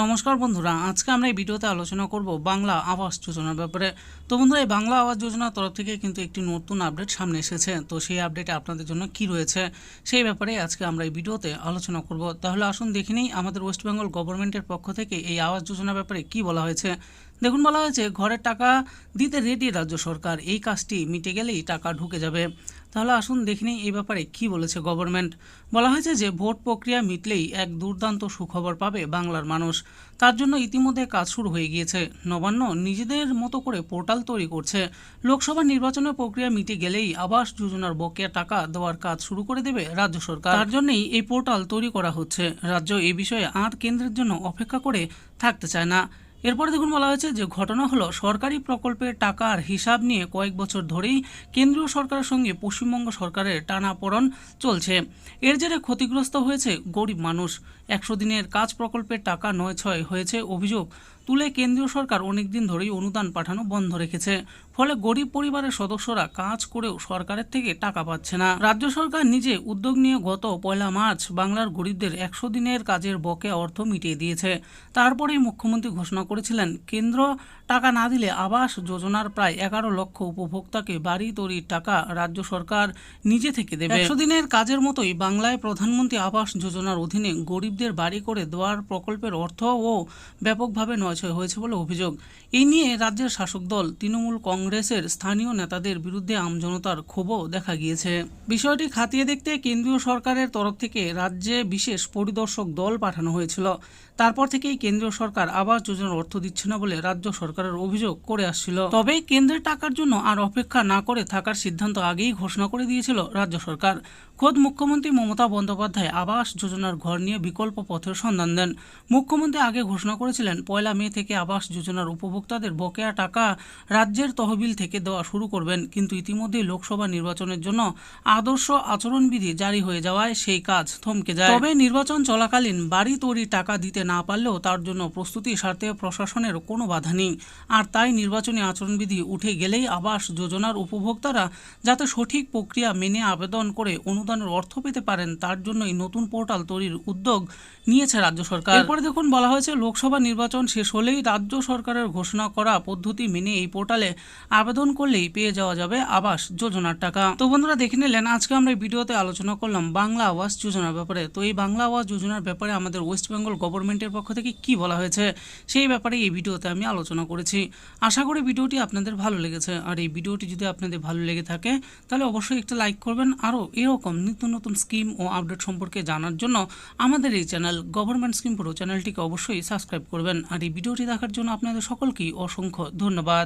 নমস্কার বন্ধুরা, আজকে আমরা এই ভিডিওতে আলোচনা করব বাংলা আবাস যোজনার ব্যাপারে। তো বন্ধুরা, এই বাংলা আবাস যোজনার তরফ থেকে কিন্তু একটি নতুন আপডেট সামনে এসেছে। তো সেই আপডেটে আপনাদের জন্য কি রয়েছে সেই ব্যাপারে আজকে আমরা এই ভিডিওতে আলোচনা করব। তাহলে আসুন দেখে নিই, আমাদের ওয়েস্ট বেঙ্গল গভর্নমেন্টের পক্ষ থেকে এই আবাস যোজনার ব্যাপারে কি বলা হয়েছে। দেখুন বলা হয়েছে, ঘরের টাকা দিতে রেডি রাজ্য সরকার। এই কাজটি মিটে গেলেই টাকা ঢুকে যাবে। তাহলে আসুন দেখে নিই এই ব্যাপারে কি বলেছে গভর্নমেন্ট বলা হয়েছে যে, ভোট প্রক্রিয়া মিটলেই এক দুর্দান্ত সুখবর পাবে বাংলার মানুষ। তার জন্য ইতিমধ্যে কাজ শুরু হয়ে গিয়েছে। নবান্ন নিজেদের মতো করে পোর্টাল তৈরি করছে। লোকসভা নির্বাচনের প্রক্রিয়া মিটে গেলেই আবাস যোজনার বকেয়া টাকা দেওয়ার কাজ শুরু করে দেবে রাজ্য সরকার। তার জন্যই এই পোর্টাল তৈরি করা হচ্ছে। রাজ্য এ বিষয়ে আর কেন্দ্রের জন্য অপেক্ষা করে থাকতে চায় না। এরপরে দেখুন বলা হয়েছে যে ঘটনা হলো, সরকারি প্রকল্পের টাকার হিসাব নিয়ে কয়েক বছর ধরেই কেন্দ্রীয় সরকারের সঙ্গে পশ্চিমবঙ্গ সরকারের টানাপোড়ন চলছে। এর জেরে ক্ষতিগ্রস্ত হয়েছে গরিব মানুষ। একশো দিনের কাজ প্রকল্পের টাকা নয় ছয় হয়েছে অভিযোগ। তুলে কেন্দ্রীয় সরকার অনেকদিন ধরেই অনুদান পাঠানো বন্ধ রেখেছে। ফলে গরিব পরিবারের সদস্যরা কাজ করেও সরকারের থেকে টাকা পাচ্ছে না। রাজ্য সরকার নিজে উদ্যোগ নিয়ে গত পয়লা মার্চ বাংলার গরিবদের একশো দিনের কাজের বকেয়া অর্থ মিটিয়ে দিয়েছে। তারপরেই মুখ্যমন্ত্রী ঘোষণা করেছিলেন, কেন্দ্র টাকা না দিলে আবাস যোজনার প্রায় এগারো লক্ষ উপভোক্তাকে বাড়ি তৈরির টাকা রাজ্য সরকার নিজে থেকে দেবে। একশো দিনের কাজের মতোই বাংলায় প্রধানমন্ত্রী আবাস যোজনার অধীনে গরিবদের বাড়ি করে দেওয়ার প্রকল্পের অর্থ ও ব্যাপকভাবে নয়ছয় হয়েছে বলে অভিযোগ। এই নিয়ে রাজ্যের শাসক দল, তৃণমূল কংগ্রেসের স্থানীয় নেতাদের বিরুদ্ধে আমজনতার ক্ষোভও দেখা গিয়েছে। বিষয়টি খাতিয়ে দেখতে কেন্দ্রীয় সরকারের তরফ থেকে রাজ্যে বিশেষ পরিদর্শক দল পাঠানো হয়েছিল। তারপর থেকেই কেন্দ্রীয় সরকার আবাস যোজনার অর্থ দিচ্ছে না বলে রাজ্য সরকারের অভিযোগ করে আসছিল। তবে কেন্দ্রের টাকার জন্য আর অপেক্ষা না করে থাকার সিদ্ধান্ত আগেই ঘোষণা করে দিয়েছিল রাজ্য সরকার। খোদ মুখ্যমন্ত্রী মমতা বন্দ্যোপাধ্যায় আবাস যোজনার ঘর নিয়ে বিকল্প পথের সন্ধান দেন। মুখ্যমন্ত্রী আগে ঘোষণা করেছিলেন, পয়লা থেকে আবাস যোজনার উপভোক্তাদের বকেয়া টাকা রাজ্যের তহবিল থেকে দেওয়া শুরু করবেন। কিন্তু ইতিমধ্যে লোকসভা নির্বাচনের জন্য আদর্শ আচরণবিধি জারি হয়ে যাওয়ায় সেই কাজ থমকে যায়। তবে নির্বাচন চলাকালীন বাড়ি তৈরি টাকা দিতে না পারলেও তার জন্য প্রস্তুতি স্বার্থে প্রশাসনের কোনো বাধা নেই। আর তাই নির্বাচনী আচরণবিধি উঠে গেলেই আবাস যোজনার উপভোক্তারা যাতে সঠিক প্রক্রিয়া মেনে আবেদন করে অনুদানের অর্থ পেতে পারেন, তার জন্য এই নতুন পোর্টাল তৈরির উদ্যোগ নিয়েছে রাজ্য সরকার। এরপরে দেখুন, বলা হয়েছে, লোকসভা নির্বাচন শেষ হলেই রাজ্য সরকারের ঘোষণা করা পদ্ধতি মেনে এই পোর্টালে আবেদন করলেই পেয়ে যাওয়া যাবে আবাস যোজনার টাকা। তো বন্ধুরা দেখে নিলেন, আজকে আমরা ভিডিওতে আলোচনা করলাম বাংলা আবাস যোজনার ব্যাপারে। তো এই বাংলা আবাস যোজনার ব্যাপারে আমাদের ওয়েস্ট বেঙ্গল গভর্নমেন্টের পক্ষ থেকে কি বলা হয়েছে সেই ব্যাপারে এই ভিডিওতে আমি আলোচনা করেছি। আশা করি ভিডিওটি আপনাদের ভালো লেগেছে। আর এই ভিডিওটি যদি আপনাদের ভালো লেগে থাকে, তাহলে অবশ্যই একটা লাইক করবেন। আরও এরকম নিত্য নতুন স্কিম ও আপডেট সম্পর্কে জানার জন্য আমাদের এই চ্যানেল গভর্নমেন্ট স্কিম পুরো চ্যানেলটিকে অবশ্যই সাবস্ক্রাইব করবেন। আর এই ভিডিওটি দেখার জন্য আপনাদের সকলকেই অসংখ্য ধন্যবাদ।